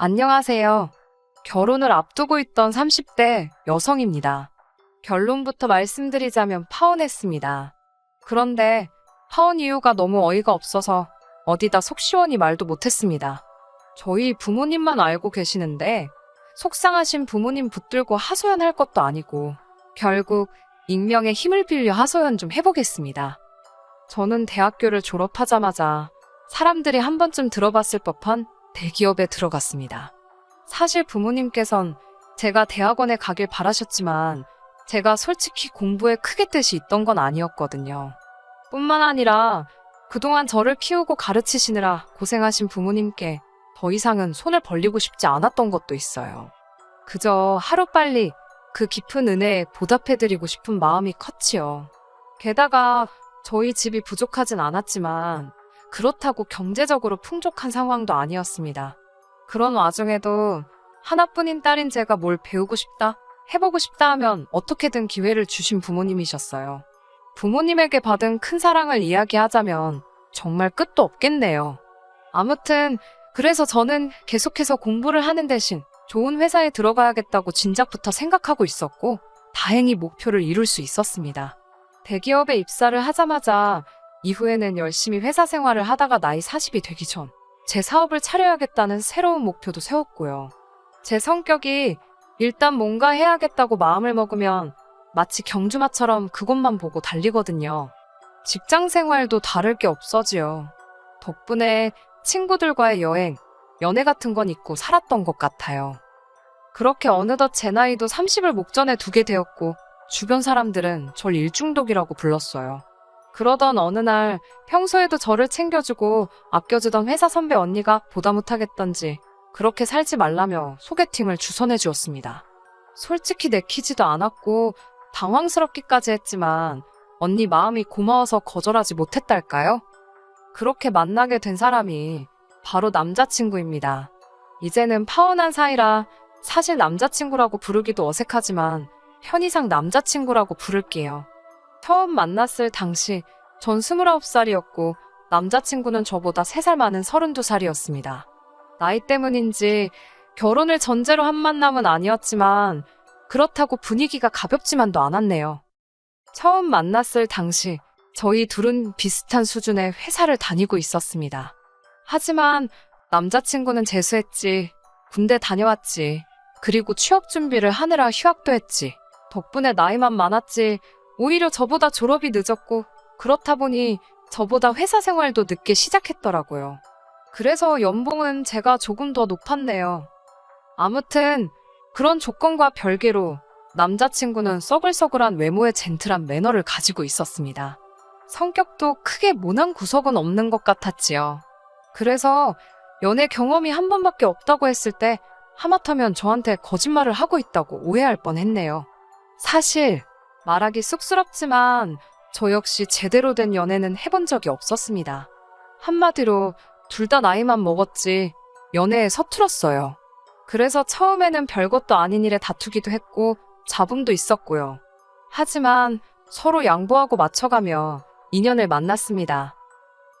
안녕하세요. 결혼을 앞두고 있던 30대 여성입니다. 결론부터 말씀드리자면 파혼했습니다. 그런데 파혼 이유가 너무 어이가 없어서 어디다 속 시원히 말도 못했습니다. 저희 부모님만 알고 계시는데 속상하신 부모님 붙들고 하소연할 것도 아니고 결국 익명의 힘을 빌려 하소연 좀 해보겠습니다. 저는 대학교를 졸업하자마자 사람들이 한 번쯤 들어봤을 법한 대기업에 들어갔습니다. 사실 부모님께선 제가 대학원에 가길 바라셨지만 제가 솔직히 공부에 크게 뜻이 있던 건 아니었거든요. 뿐만 아니라 그동안 저를 키우고 가르치시느라 고생하신 부모님께 더 이상은 손을 벌리고 싶지 않았던 것도 있어요. 그저 하루빨리 그 깊은 은혜에 보답해드리고 싶은 마음이 컸지요. 게다가 저희 집이 부족하진 않았지만 그렇다고 경제적으로 풍족한 상황도 아니었습니다. 그런 와중에도 하나뿐인 딸인 제가 뭘 배우고 싶다, 해보고 싶다 하면 어떻게든 기회를 주신 부모님이셨어요. 부모님에게 받은 큰 사랑을 이야기하자면 정말 끝도 없겠네요. 아무튼 그래서 저는 계속해서 공부를 하는 대신 좋은 회사에 들어가야겠다고 진작부터 생각하고 있었고 다행히 목표를 이룰 수 있었습니다. 대기업에 입사를 하자마자 이후에는 열심히 회사 생활을 하다가 나이 40이 되기 전 제 사업을 차려야겠다는 새로운 목표도 세웠고요. 제 성격이 일단 뭔가 해야겠다고 마음을 먹으면 마치 경주마처럼 그것만 보고 달리거든요. 직장 생활도 다를 게 없어지요. 덕분에 친구들과의 여행, 연애 같은 건 잊고 살았던 것 같아요. 그렇게 어느덧 제 나이도 30을 목전에 두게 되었고, 주변 사람들은 절 일중독이라고 불렀어요. 그러던 어느 날 평소에도 저를 챙겨주고 아껴주던 회사 선배 언니가 보다 못하겠던지 그렇게 살지 말라며 소개팅을 주선해 주었습니다. 솔직히 내키지도 않았고 당황스럽기까지 했지만 언니 마음이 고마워서 거절하지 못했달까요? 그렇게 만나게 된 사람이 바로 남자친구입니다. 이제는 파혼한 사이라 사실 남자친구라고 부르기도 어색하지만 편의상 남자친구라고 부를게요. 처음 만났을 당시 전 29살이었고 남자친구는 저보다 3살 많은 32살이었습니다. 나이 때문인지 결혼을 전제로 한 만남은 아니었지만 그렇다고 분위기가 가볍지만도 않았네요. 처음 만났을 당시 저희 둘은 비슷한 수준의 회사를 다니고 있었습니다. 하지만 남자친구는 재수했지, 군대 다녀왔지, 그리고 취업 준비를 하느라 휴학도 했지. 덕분에 나이만 많았지, 오히려 저보다 졸업이 늦었고, 그렇다 보니 저보다 회사 생활도 늦게 시작했더라고요. 그래서 연봉은 제가 조금 더 높았네요. 아무튼 그런 조건과 별개로 남자친구는 써글써글한 외모의 젠틀한 매너를 가지고 있었습니다. 성격도 크게 모난 구석은 없는 것 같았지요. 그래서 연애 경험이 한 번밖에 없다고 했을 때 하마터면 저한테 거짓말을 하고 있다고 오해할 뻔 했네요. 사실 말하기 쑥스럽지만 저 역시 제대로 된 연애는 해본 적이 없었습니다. 한마디로 둘 다 나이만 먹었지 연애에 서툴었어요. 그래서 처음에는 별것도 아닌 일에 다투기도 했고 잡음도 있었고요. 하지만 서로 양보하고 맞춰가며 인연을 만났습니다.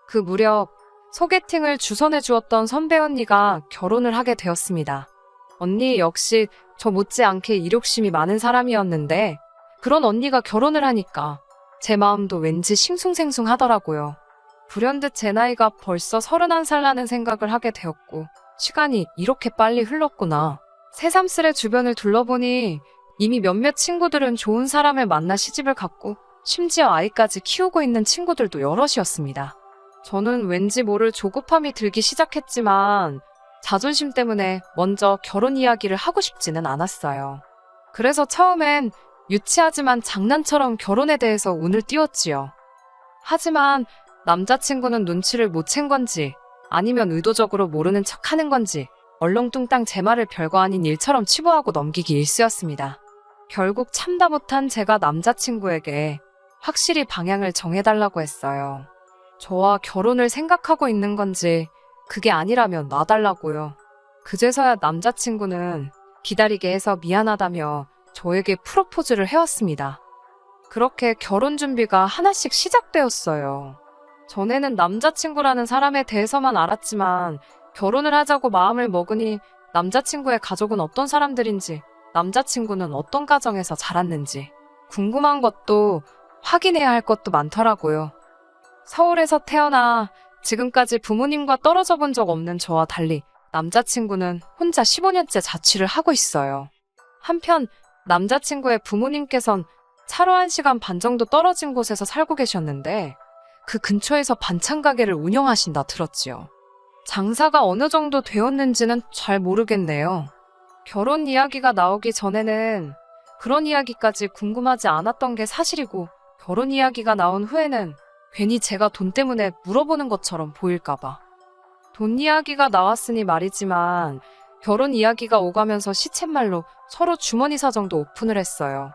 그 무렵 소개팅을 주선해 주었던 선배 언니가 결혼을 하게 되었습니다. 언니 역시 저 못지않게 이욕심이 많은 사람이었는데 그런 언니가 결혼을 하니까 제 마음도 왠지 싱숭생숭 하더라고요. 불현듯 제 나이가 벌써 31살라는 생각을 하게 되었고 시간이 이렇게 빨리 흘렀구나. 새삼스레 주변을 둘러보니 이미 몇몇 친구들은 좋은 사람을 만나 시집을 갔고 심지어 아이까지 키우고 있는 친구들도 여럿이었습니다. 저는 왠지 모를 조급함이 들기 시작했지만 자존심 때문에 먼저 결혼 이야기를 하고 싶지는 않았어요. 그래서 처음엔 유치하지만 장난처럼 결혼에 대해서 운을 띄웠지요. 하지만 남자친구는 눈치를 못 챈 건지 아니면 의도적으로 모르는 척 하는 건지 얼렁뚱땅 제 말을 별거 아닌 일처럼 치부하고 넘기기 일쑤였습니다. 결국 참다 못한 제가 남자친구에게 확실히 방향을 정해달라고 했어요. 저와 결혼을 생각하고 있는 건지 그게 아니라면 놔달라고요. 그제서야 남자친구는 기다리게 해서 미안하다며 저에게 프로포즈를 해왔습니다. 그렇게 결혼 준비가 하나씩 시작되었어요. 전에는 남자친구라는 사람에 대해서만 알았지만 결혼을 하자고 마음을 먹으니 남자친구의 가족은 어떤 사람들인지, 남자친구는 어떤 가정에서 자랐는지, 궁금한 것도 확인해야 할 것도 많더라고요. 서울에서 태어나 지금까지 부모님과 떨어져 본 적 없는 저와 달리 남자친구는 혼자 15년째 자취를 하고 있어요. 한편 남자친구의 부모님께선 차로 1시간 반 정도 떨어진 곳에서 살고 계셨는데 그 근처에서 반찬 가게를 운영하신다 들었지요. 장사가 어느 정도 되었는지는 잘 모르겠네요. 결혼 이야기가 나오기 전에는 그런 이야기까지 궁금하지 않았던 게 사실이고 결혼 이야기가 나온 후에는 괜히 제가 돈 때문에 물어보는 것처럼 보일까봐. 돈 이야기가 나왔으니 말이지만 결혼 이야기가 오가면서 시쳇말로 서로 주머니 사정도 오픈을 했어요.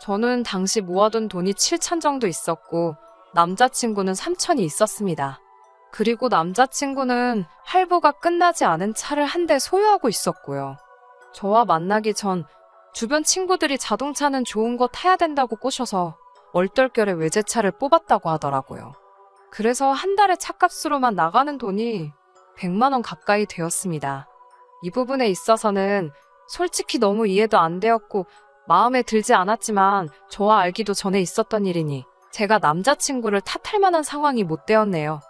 저는 당시 모아둔 돈이 7천 정도 있었고 남자친구는 3천이 있었습니다. 그리고 남자친구는 할부가 끝나지 않은 차를 한 대 소유하고 있었고요. 저와 만나기 전 주변 친구들이 자동차는 좋은 거 타야 된다고 꼬셔서 얼떨결에 외제차를 뽑았다고 하더라고요. 그래서 한 달에 차값으로만 나가는 돈이 100만 원 가까이 되었습니다. 이 부분에 있어서는 솔직히 너무 이해도 안 되었고 마음에 들지 않았지만 저와 알기도 전에 있었던 일이니 제가 남자친구를 탓할 만한 상황이 못 되었네요.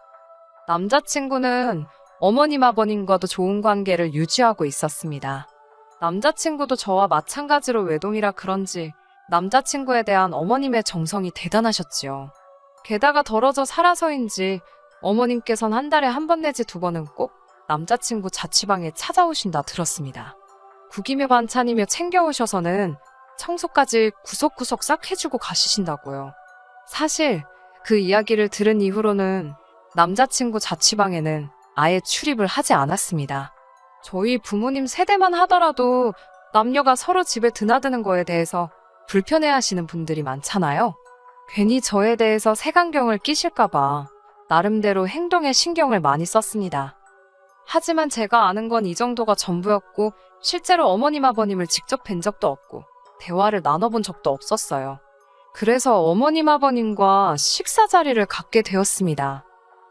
남자친구는 어머님 아버님과도 좋은 관계를 유지하고 있었습니다. 남자친구도 저와 마찬가지로 외동이라 그런지 남자친구에 대한 어머님의 정성이 대단하셨지요. 게다가 덜어져 살아서인지 어머님께선 한 달에 한 번 내지 두 번은 꼭 남자친구 자취방에 찾아오신다 들었습니다. 국이며 반찬이며 챙겨오셔서는 청소까지 구석구석 싹 해주고 가시신다고요. 사실 그 이야기를 들은 이후로는 남자친구 자취방에는 아예 출입을 하지 않았습니다. 저희 부모님 세대만 하더라도 남녀가 서로 집에 드나드는 거에 대해서 불편해 하시는 분들이 많잖아요. 괜히 저에 대해서 색안경을 끼실까봐 나름대로 행동에 신경을 많이 썼습니다. 하지만 제가 아는 건 이 정도가 전부였고 실제로 어머님 아버님을 직접 뵌 적도 없고 대화를 나눠본 적도 없었어요. 그래서 어머님 아버님과 식사 자리를 갖게 되었습니다.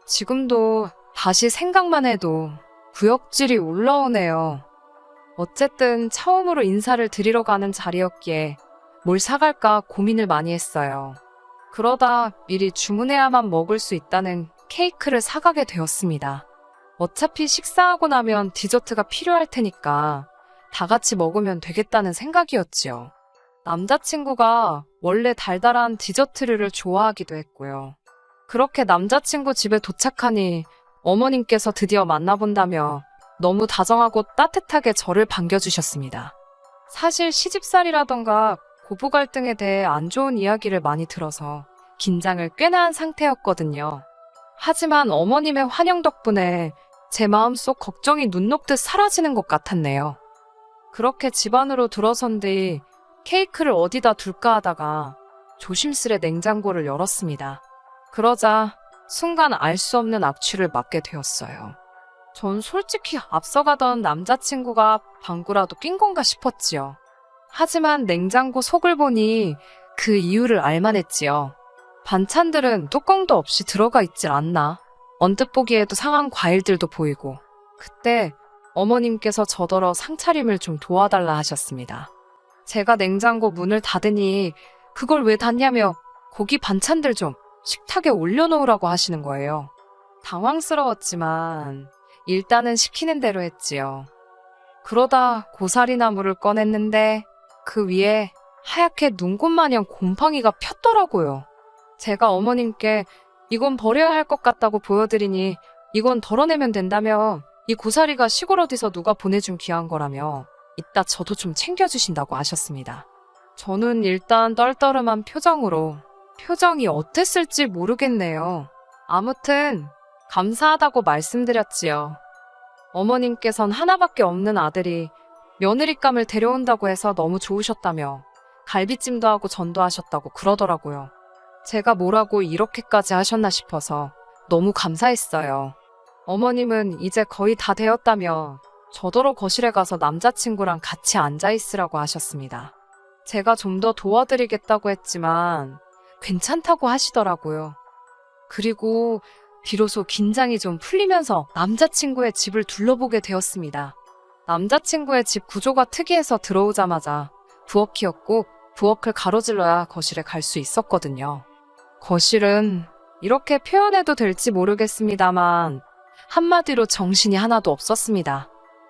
지금도 다시 생각만 해도 구역질이 올라오네요. 어쨌든 처음으로 인사를 드리러 가는 자리였기에 뭘 사갈까 고민을 많이 했어요. 그러다 미리 주문해야만 먹을 수 있다는 케이크를 사가게 되었습니다. 어차피 식사하고 나면 디저트가 필요할 테니까 다 같이 먹으면 되겠다는 생각이었지요. 남자친구가 원래 달달한 디저트류를 좋아하기도 했고요. 그렇게 남자친구 집에 도착하니 어머님께서 드디어 만나본다며 너무 다정하고 따뜻하게 저를 반겨주셨습니다. 사실 시집살이라던가 고부 갈등에 대해 안 좋은 이야기를 많이 들어서 긴장을 꽤나 한 상태였거든요. 하지만 어머님의 환영 덕분에 제 마음속 걱정이 눈 녹듯 사라지는 것 같았네요. 그렇게 집 안으로 들어선 뒤 케이크를 어디다 둘까 하다가 조심스레 냉장고를 열었습니다. 그러자 순간 알 수 없는 악취를 맡게 되었어요. 전 솔직히 앞서가던 남자친구가 방구라도 낀 건가 싶었지요. 하지만 냉장고 속을 보니 그 이유를 알만했지요. 반찬들은 뚜껑도 없이 들어가 있질 않나. 언뜻 보기에도 상한 과일들도 보이고. 그때 어머님께서 저더러 상차림을 좀 도와달라 하셨습니다. 제가 냉장고 문을 닫으니 그걸 왜 닫냐며 고기 반찬들 좀 식탁에 올려놓으라고 하시는 거예요. 당황스러웠지만 일단은 시키는 대로 했지요. 그러다 고사리나물을 꺼냈는데 그 위에 하얗게 눈꽃 마냥 곰팡이가 폈더라고요. 제가 어머님께 이건 버려야 할 것 같다고 보여드리니 이건 덜어내면 된다며 이 고사리가 시골 어디서 누가 보내준 귀한 거라며 이따 저도 좀 챙겨주신다고 하셨습니다. 저는 일단 떨떠름한 표정으로 표정이 어땠을지 모르겠네요. 아무튼 감사하다고 말씀드렸지요. 어머님께선 하나밖에 없는 아들이 며느리감을 데려온다고 해서 너무 좋으셨다며 갈비찜도 하고 전도 하셨다고 그러더라고요. 제가 뭐라고 이렇게까지 하셨나 싶어서 너무 감사했어요. 어머님은 이제 거의 다 되었다며 저더러 거실에 가서 남자친구랑 같이 앉아 있으라고 하셨습니다. 제가 좀 더 도와드리겠다고 했지만 괜찮다고 하시더라고요. 그리고 비로소 긴장이 좀 풀리면서 남자친구의 집을 둘러보게 되었습니다. 남자친구의 집 구조가 특이해서 들어오자마자 부엌이었고 부엌을 가로질러야 거실에 갈 수 있었거든요. 거실은 이렇게 표현해도 될지 모르겠습니다만 한마디로 정신이 하나도 없었습니다.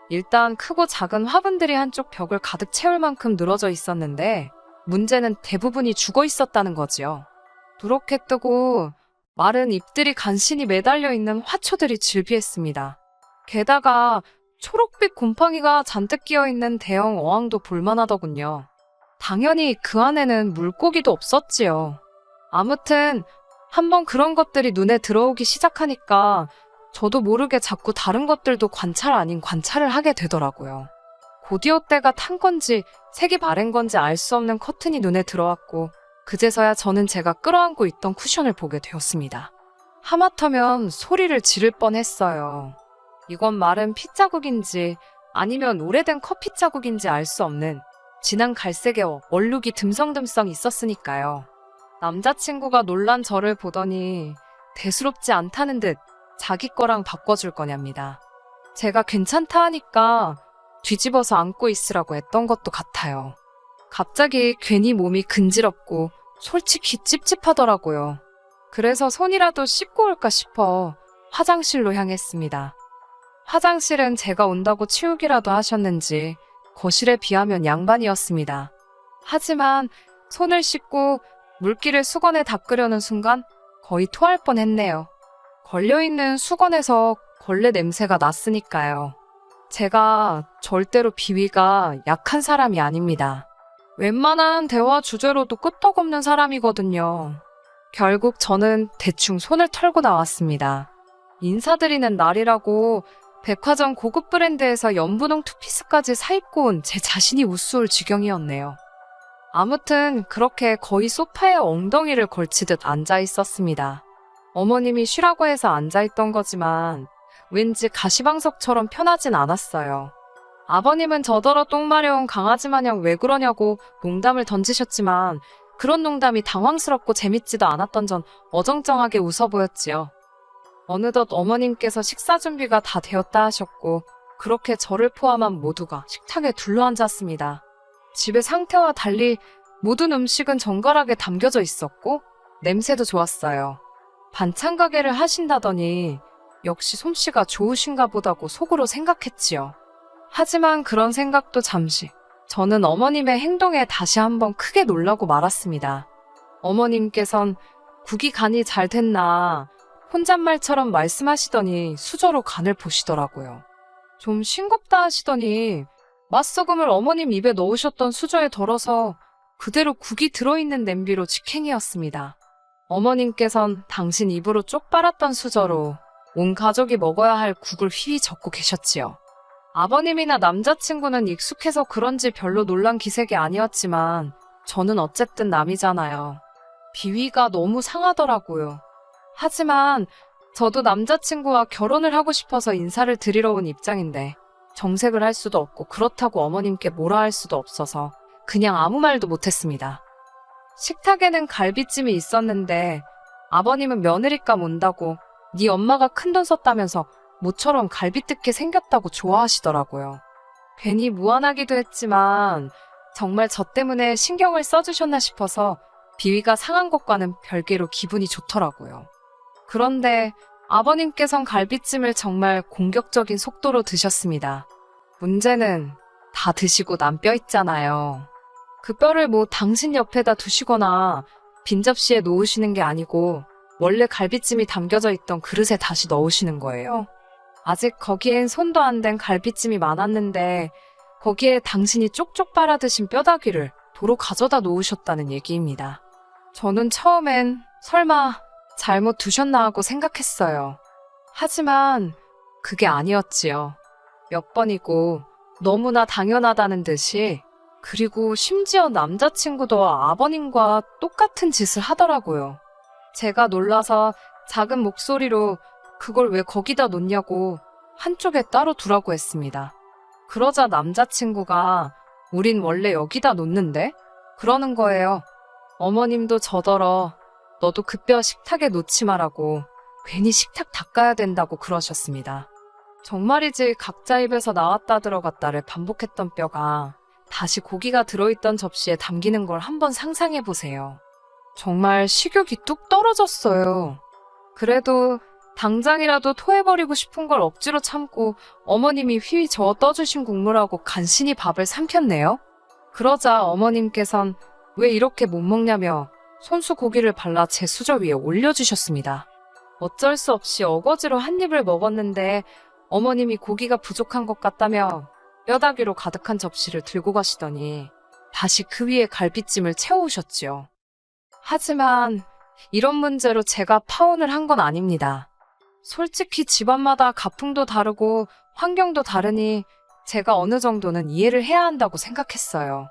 일단 크고 작은 화분들이 한쪽 벽을 가득 채울 만큼 늘어져 있었는데 문제는 대부분이 죽어 있었다는 거지요. 누렇게 뜨고 마른 잎들이 간신히 매달려 있는 화초들이 즐비했습니다. 게다가 초록빛 곰팡이가 잔뜩 끼어 있는 대형 어항도 볼만하더군요. 당연히 그 안에는 물고기도 없었지요. 아무튼 한번 그런 것들이 눈에 들어오기 시작하니까 저도 모르게 자꾸 다른 것들도 관찰 아닌 관찰을 하게 되더라고요. 곧이어 때가 탄 건지 색이 바랜 건지 알 수 없는 커튼이 눈에 들어왔고 그제서야 저는 제가 끌어안고 있던 쿠션을 보게 되었습니다. 하마터면 소리를 지를 뻔했어요. 이건 마른 핏자국인지 아니면 오래된 커피 자국인지 알 수 없는 진한 갈색의 얼룩이 듬성듬성 있었으니까요. 남자친구가 놀란 저를 보더니 대수롭지 않다는 듯 자기 거랑 바꿔줄 거냐입니다. 제가 괜찮다 하니까 뒤집어서 안고 있으라고 했던 것도 같아요. 갑자기 괜히 몸이 근지럽고 솔직히 찝찝하더라고요. 그래서 손이라도 씻고 올까 싶어 화장실로 향했습니다. 화장실은 제가 온다고 치우기라도 하셨는지 거실에 비하면 양반이었습니다. 하지만 손을 씻고 물기를 수건에 닦으려는 순간 거의 토할 뻔 했네요. 걸려있는 수건에서 걸레 냄새가 났으니까요. 제가 절대로 비위가 약한 사람이 아닙니다. 웬만한 대화 주제로도 끄떡없는 사람이거든요. 결국 저는 대충 손을 털고 나왔습니다. 인사드리는 날이라고 백화점 고급 브랜드에서 연분홍 투피스까지 사 입고 온 제 자신이 우스울 지경이었네요. 아무튼 그렇게 거의 소파에 엉덩이를 걸치듯 앉아 있었습니다. 어머님이 쉬라고 해서 앉아 있던 거지만 왠지 가시방석처럼 편하진 않았어요. 아버님은 저더러 똥 마려운 강아지 마냥 왜 그러냐고 농담을 던지셨지만 그런 농담이 당황스럽고 재밌지도 않았던 전 어정쩡하게 웃어 보였지요. 어느덧 어머님께서 식사 준비가 다 되었다 하셨고 그렇게 저를 포함한 모두가 식탁에 둘러앉았습니다. 집의 상태와 달리 모든 음식은 정갈하게 담겨져 있었고 냄새도 좋았어요. 반찬 가게를 하신다더니 역시 솜씨가 좋으신가 보다고 속으로 생각했지요. 하지만 그런 생각도 잠시 저는 어머님의 행동에 다시 한번 크게 놀라고 말았습니다. 어머님께선 국이 간이 잘 됐나 혼잣말처럼 말씀하시더니 수저로 간을 보시더라고요. 좀 싱겁다 하시더니 맛소금을 어머님 입에 넣으셨던 수저에 덜어서 그대로 국이 들어있는 냄비로 직행이었습니다. 어머님께선 당신 입으로 쪽 빨았던 수저로 온 가족이 먹어야 할 국을 휘휘 젓고 계셨지요. 아버님이나 남자친구는 익숙해서 그런지 별로 놀란 기색이 아니었지만 저는 어쨌든 남이잖아요. 비위가 너무 상하더라고요. 하지만 저도 남자친구와 결혼을 하고 싶어서 인사를 드리러 온 입장인데 정색을 할 수도 없고 그렇다고 어머님께 뭐라 할 수도 없어서 그냥 아무 말도 못했습니다. 식탁에는 갈비찜이 있었는데 아버님은 며느리감 온다고 네 엄마가 큰 돈 썼다면서 모처럼 갈비 뜯게 생겼다고 좋아하시더라고요. 괜히 무안하기도 했지만 정말 저 때문에 신경을 써주셨나 싶어서 비위가 상한 것과는 별개로 기분이 좋더라고요. 그런데 아버님께선 갈비찜을 정말 공격적인 속도로 드셨습니다. 문제는 다 드시고 남 뼈 있잖아요. 그 뼈를 뭐 당신 옆에다 두시거나 빈 접시에 놓으시는 게 아니고 원래 갈비찜이 담겨져 있던 그릇에 다시 넣으시는 거예요. 아직 거기엔 손도 안 댄 갈비찜이 많았는데 거기에 당신이 쪽쪽 빨아 드신 뼈다귀를 도로 가져다 놓으셨다는 얘기입니다. 저는 처음엔 설마 잘못 두셨나 하고 생각했어요. 하지만 그게 아니었지요. 몇 번이고 너무나 당연하다는 듯이 그리고 심지어 남자친구도 아버님과 똑같은 짓을 하더라고요. 제가 놀라서 작은 목소리로 그걸 왜 거기다 놓냐고 한쪽에 따로 두라고 했습니다. 그러자 남자친구가 우린 원래 여기다 놓는데? 그러는 거예요. 어머님도 저더러 너도 그 뼈 식탁에 놓지 말라고 괜히 식탁 닦아야 된다고 그러셨습니다. 정말이지 각자 입에서 나왔다 들어갔다를 반복했던 뼈가 다시 고기가 들어있던 접시에 담기는 걸 한번 상상해 보세요. 정말 식욕이 뚝 떨어졌어요. 그래도 당장이라도 토해버리고 싶은 걸 억지로 참고 어머님이 휘휘 저어 떠주신 국물하고 간신히 밥을 삼켰네요. 그러자 어머님께선 왜 이렇게 못 먹냐며 손수 고기를 발라 제 수저 위에 올려주셨습니다. 어쩔 수 없이 어거지로 한 입을 먹었는데 어머님이 고기가 부족한 것 같다며 뼈다귀로 가득한 접시를 들고 가시더니 다시 그 위에 갈비찜을 채워오셨지요. 하지만 이런 문제로 제가 파혼을 한 건 아닙니다. 솔직히 집안마다 가풍도 다르고 환경도 다르니 제가 어느 정도는 이해를 해야 한다고 생각했어요.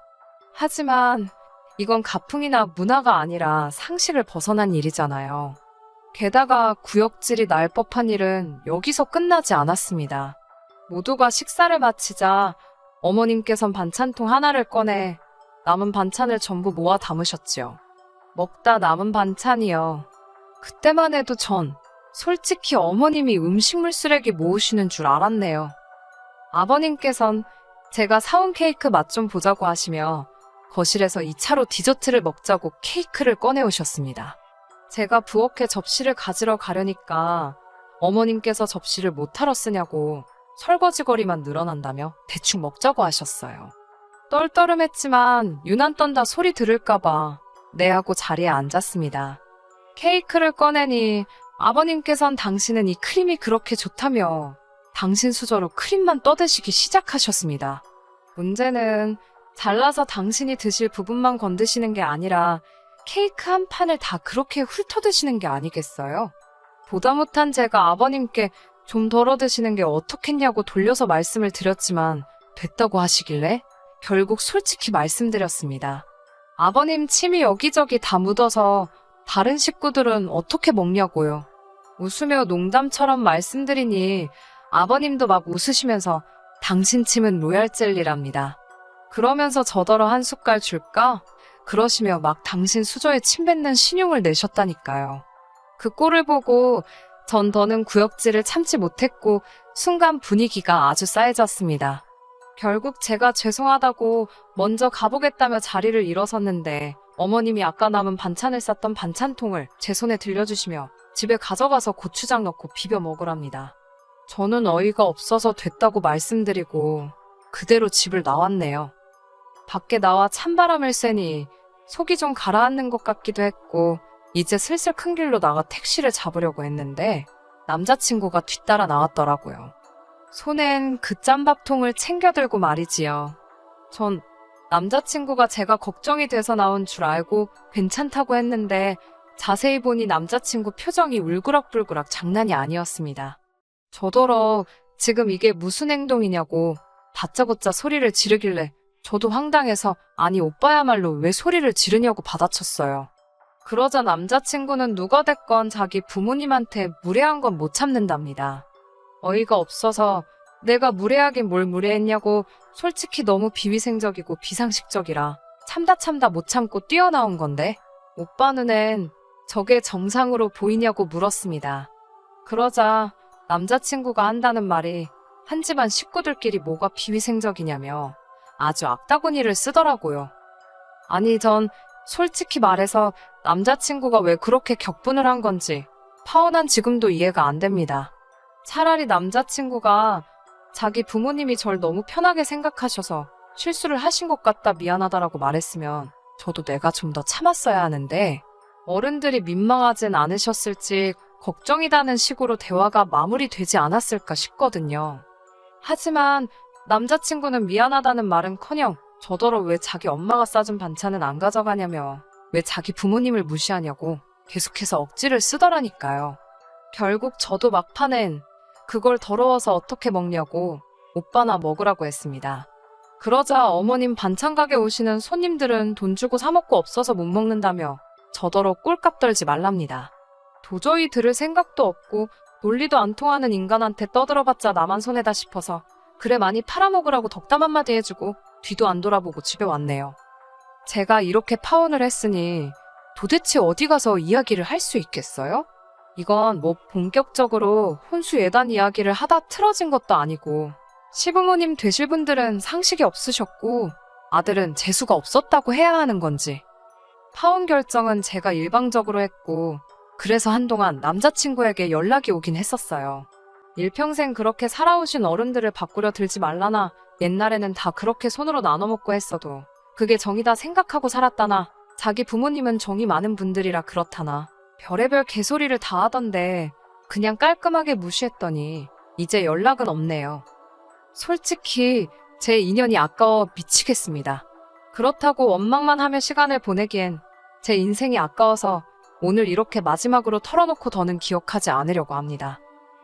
하지만 이건 가풍이나 문화가 아니라 상식을 벗어난 일이잖아요. 게다가 구역질이 날 법한 일은 여기서 끝나지 않았습니다. 모두가 식사를 마치자 어머님께선 반찬통 하나를 꺼내 남은 반찬을 전부 모아 담으셨지요. 먹다 남은 반찬이요. 그때만 해도 전 솔직히 어머님이 음식물 쓰레기 모으시는 줄 알았네요. 아버님께선 제가 사온 케이크 맛 좀 보자고 하시며 거실에서 2차로 디저트를 먹자고 케이크를 꺼내오셨습니다. 제가 부엌에 접시를 가지러 가려니까 어머님께서 접시를 못하러 쓰냐고 설거지거리만 늘어난다며 대충 먹자고 하셨어요. 떨떠름했지만 유난 떤다 소리 들을까봐 네 하고 자리에 앉았습니다. 케이크를 꺼내니 아버님께선 당신은 이 크림이 그렇게 좋다며 당신 수저로 크림만 떠드시기 시작하셨습니다. 문제는 잘라서 당신이 드실 부분만 건드시는 게 아니라 케이크 한 판을 다 그렇게 훑어 드시는 게 아니겠어요? 보다 못한 제가 아버님께 좀 덜어 드시는 게 어떻겠냐고 돌려서 말씀을 드렸지만 됐다고 하시길래 결국 솔직히 말씀드렸습니다. 아버님 침이 여기저기 다 묻어서 다른 식구들은 어떻게 먹냐고요. 웃으며 농담처럼 말씀드리니 아버님도 막 웃으시면서 당신 침은 로얄 젤리랍니다. 그러면서 저더러 한 숟갈 줄까? 그러시며 막 당신 수저에 침 뱉는 신용을 내셨다니까요. 그 꼴을 보고 전 더는 구역질을 참지 못했고 순간 분위기가 아주 싸해졌습니다. 결국 제가 죄송하다고 먼저 가보겠다며 자리를 일어섰는데 어머님이 아까 남은 반찬을 쌌던 반찬통을 제 손에 들려주시며 집에 가져가서 고추장 넣고 비벼 먹으랍니다. 저는 어이가 없어서 됐다고 말씀드리고 그대로 집을 나왔네요. 밖에 나와 찬바람을 쐬니 속이 좀 가라앉는 것 같기도 했고 이제 슬슬 큰 길로 나가 택시를 잡으려고 했는데 남자친구가 뒤따라 나왔더라고요. 손엔 그 짬밥통을 챙겨 들고 말이지요. 전 남자친구가 제가 걱정이 돼서 나온 줄 알고 괜찮다고 했는데 자세히 보니 남자친구 표정이 울그락불그락 장난이 아니었습니다. 저더러 지금 이게 무슨 행동이냐고 다짜고짜 소리를 지르길래 저도 황당해서 아니 오빠야말로 왜 소리를 지르냐고 받아쳤어요. 그러자 남자친구는 누가 됐건 자기 부모님한테 무례한 건 못 참는답니다. 어이가 없어서 내가 무례하긴 뭘 무례했냐고 솔직히 너무 비위생적이고 비상식적이라 참다 참다 못 참고 뛰어나온 건데 오빠 눈엔 저게 정상으로 보이냐고 물었습니다. 그러자 남자친구가 한다는 말이 한 집안 식구들끼리 뭐가 비위생적이냐며 아주 악다구니를 쓰더라고요. 아니 전 솔직히 말해서 남자친구가 왜 그렇게 격분을 한 건지 파혼한 지금도 이해가 안 됩니다. 차라리 남자친구가 자기 부모님이 절 너무 편하게 생각하셔서 실수를 하신 것 같다 미안하다라고 말했으면 저도 내가 좀 더 참았어야 하는데 어른들이 민망하진 않으셨을지 걱정이다는 식으로 대화가 마무리되지 않았을까 싶거든요. 하지만 남자친구는 미안하다는 말은커녕 저더러 왜 자기 엄마가 싸준 반찬은 안 가져가냐며 왜 자기 부모님을 무시하냐고 계속해서 억지를 쓰더라니까요. 결국 저도 막판엔 그걸 더러워서 어떻게 먹냐고 오빠나 먹으라고 했습니다. 그러자 어머님 반찬 가게 오시는 손님들은 돈 주고 사 먹고 없어서 못 먹는다며 저더러 꼴값 떨지 말랍니다. 도저히 들을 생각도 없고 논리도 안 통하는 인간한테 떠들어봤자 나만 손해다 싶어서 그래 많이 팔아먹으라고 덕담 한마디 해주고 뒤도 안 돌아보고 집에 왔네요. 제가 이렇게 파혼을 했으니 도대체 어디 가서 이야기를 할 수 있겠어요? 이건 뭐 본격적으로 혼수 예단 이야기를 하다 틀어진 것도 아니고 시부모님 되실 분들은 상식이 없으셨고 아들은 재수가 없었다고 해야 하는 건지 파혼 결정은 제가 일방적으로 했고 그래서 한동안 남자친구에게 연락이 오긴 했었어요. 일평생 그렇게 살아오신 어른들을 바꾸려 들지 말라나 옛날에는 다 그렇게 손으로 나눠 먹고 했어도 그게 정이다 생각하고 살았다나 자기 부모님은 정이 많은 분들이라 그렇다나 별의별 개소리를 다 하던데 그냥 깔끔하게 무시했더니 이제 연락은 없네요. 솔직히 제 인연이 아까워 미치겠습니다. 그렇다고 원망만 하며 시간을 보내기엔 제 인생이 아까워서 오늘 이렇게 마지막으로 털어놓고 더는 기억하지 않으려고 합니다.